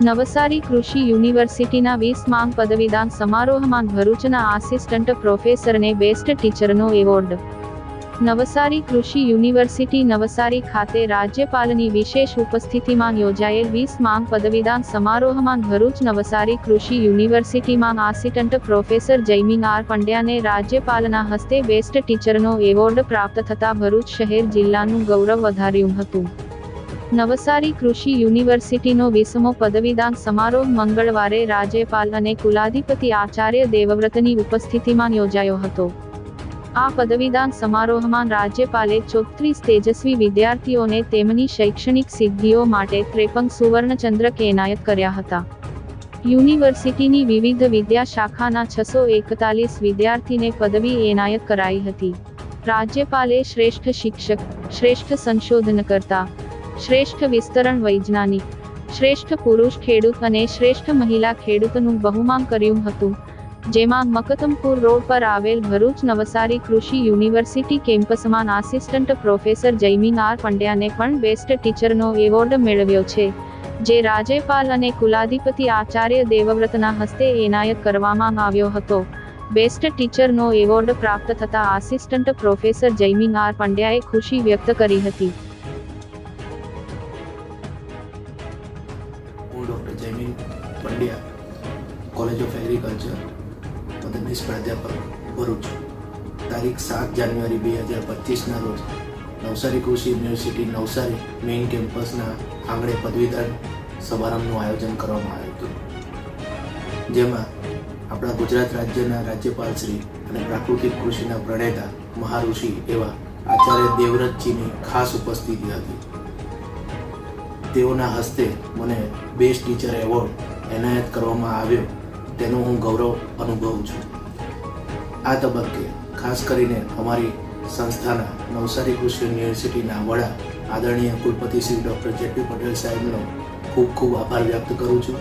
નવસારી કૃષિ યુનિવર્સિટીના વીસ માંગ પદવીદાન સમારોહમાં ભરૂચના આસિસ્ટન્ટ પ્રોફેસરને બેસ્ટ ટીચરનો એવોર્ડ. નવસારી કૃષિ યુનિવર્સિટી નવસારી ખાતે રાજ્યપાલની વિશેષ ઉપસ્થિતિમાં યોજાયેલ વીસ માંગ પદવીદાન સમારોહમાં ભરૂચ નવસારી કૃષિ યુનિવર્સિટીમાં આસિસ્ટન્ટ પ્રોફેસર જૈમિંગ આર પંડ્યાને રાજ્યપાલના હસ્તે બેસ્ટ ટીચરનો એવોર્ડ પ્રાપ્ત થતાં ભરૂચ શહેર જિલ્લાનું ગૌરવ વધાર્યું હતું. નવસારી કૃષિ યુનિવર્સિટીનો વીસમો પદવીદાન સમારોહ મંગળવારે રાજ્યપાલ અને કુલાધિપતિ આચાર્ય દેવવ્રતની ઉપસ્થિતિમાં યોજાયો હતો. આ પદવીદાન સમારોહમાં રાજ્યપાલે ચોત્રીસ તેજસ્વી વિદ્યાર્થીઓને તેમની શૈક્ષણિક સિદ્ધિઓ માટે ત્રેપન સુવર્ણચંદ્રક એનાયત કર્યા હતા. યુનિવર્સિટીની વિવિધ વિદ્યાશાખાના છસો એકતાલીસ વિદ્યાર્થીને પદવી એનાયત કરાઈ હતી. રાજ્યપાલે શ્રેષ્ઠ શિક્ષક, શ્રેષ્ઠ સંશોધનકર્તા શ્રેષ્ઠ વિસ્તરણ વૈજ્ઞાનિક શ્રેષ્ઠ પુરુષ ખેડૂત અને શ્રેષ્ઠ મહિલા ખેડૂતનું બહુમાન કર્યું હતું, જેમાં મકતમપુર રોડ પર આવેલ ભરૂચ નવસારી કૃષિ યુનિવર્સિટી કેમ્પસમાં આસિસ્ટન્ટ પ્રોફેસર જૈમિન આર પંડ્યાને પણ બેસ્ટ ટીચરનો એવોર્ડ મેળવ્યો છે, જે રાજ્યપાલ અને કુલાધિપતિ આચાર્ય દેવવ્રતના હસ્તે એનાયત કરવામાં આવ્યો હતો. બેસ્ટ ટીચરનો એવોર્ડ પ્રાપ્ત થતા આસિસ્ટન્ટ પ્રોફેસર જૈમિન આર પંડ્યાએ ખુશી વ્યક્ત કરી હતી. હું doctor Jaymin Pandya college of agriculture મદદનીશ પ્રાધ્યાપક ભરૂચ. તારીખ સાત જાન્યુઆરી બે હજાર પચીસના રોજ નવસારી કૃષિ યુનિવર્સિટી, નવસારી મેઇન કેમ્પસના આંગણે પદવીદાન સમારંભનું આયોજન કરવામાં આવ્યું હતું. જેમાં આપણા ગુજરાત રાજ્યના રાજ્યપાલ શ્રી અને પ્રાકૃતિક કૃષિના પ્રણેતા મહાઋષિ એવા આચાર્ય દેવવ્રતજીની ખાસ ઉપસ્થિતિ હતી. તેઓના હસ્તે મને બેસ્ટ ટીચર એવોર્ડ એનાયત કરવામાં આવ્યો. તેનો હું ગૌરવ અનુભવું છું. આ તબક્કે ખાસ કરીને અમારી સંસ્થાના નવસારી કૃષિ યુનિવર્સિટીના વડા આદરણીય કુલપતિ શ્રી ડૉક્ટર જેપી પટેલ સાહેબનો ખૂબ ખૂબ આભાર વ્યક્ત કરું છું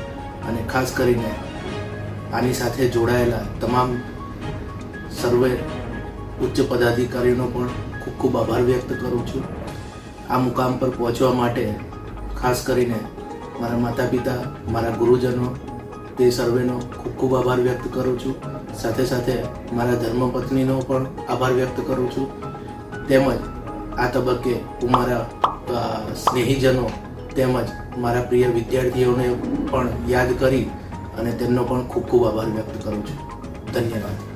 અને ખાસ કરીને આની સાથે જોડાયેલા તમામ સર્વે ઉચ્ચ પદાધિકારીનો પણ ખૂબ ખૂબ આભાર વ્યક્ત કરું છું. આ મુકામ પર પહોંચવા માટે ખાસ કરીને મારા માતા પિતા મારા ગુરુજનો, તે સર્વેનો ખૂબ ખૂબ આભાર વ્યક્ત કરું છું. સાથે સાથે મારા ધર્મપત્નીનો પણ આભાર વ્યક્ત કરું છું. તેમજ આ તબક્કે હું મારા સ્નેહીજનો તેમજ મારા પ્રિય વિદ્યાર્થીઓને પણ યાદ કરી અને તેમનો પણ ખૂબ ખૂબ આભાર વ્યક્ત કરું છું. ધન્યવાદ.